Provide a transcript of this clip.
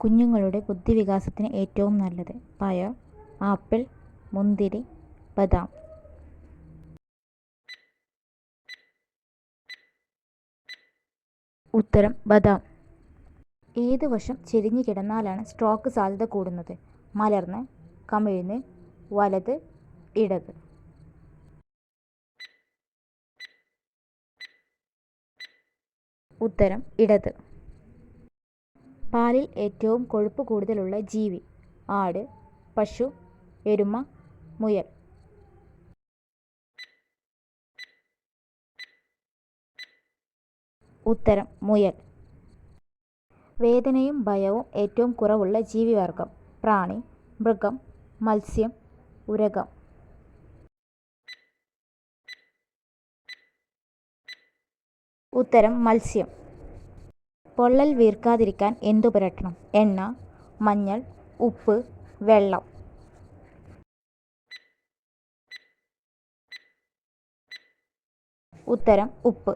കുഞ്ഞുങ്ങളുടെ ബുദ്ധിവികാസത്തിന് ഏറ്റവും നല്ലത്. പഴം ആപ്പിൾ മുന്തിരി ബദാം. ഉത്തരം ബദാം. ഏത് വശം ചെരിഞ്ഞു കിടന്നാലാണ് സ്ട്രോക്ക് സാധ്യത കൂടുന്നത്? മലർന്ന് കമിഴ്ന്ന് വലത് ഇടത്. ഉത്തരം ഇടത്. പാലിൽ ഏറ്റവും കൊഴുപ്പ് കൂടുതലുള്ള ജീവി. ആട് പശു എരുമ മുയൽ. ഉത്തരം മുയൽ. വേദനയും ഭയവും ഏറ്റവും കുറവുള്ള ജീവിവർഗം. പ്രാണി മൃഗം മത്സ്യം ഉരകം. ഉത്തരം മത്സ്യം. പൊള്ളൽ വീർക്കാതിരിക്കാൻ എന്തു പുരട്ടണം എണ്ണ മഞ്ഞൾ ഉപ്പ് വെള്ളം ഉത്തരം ഉപ്പ്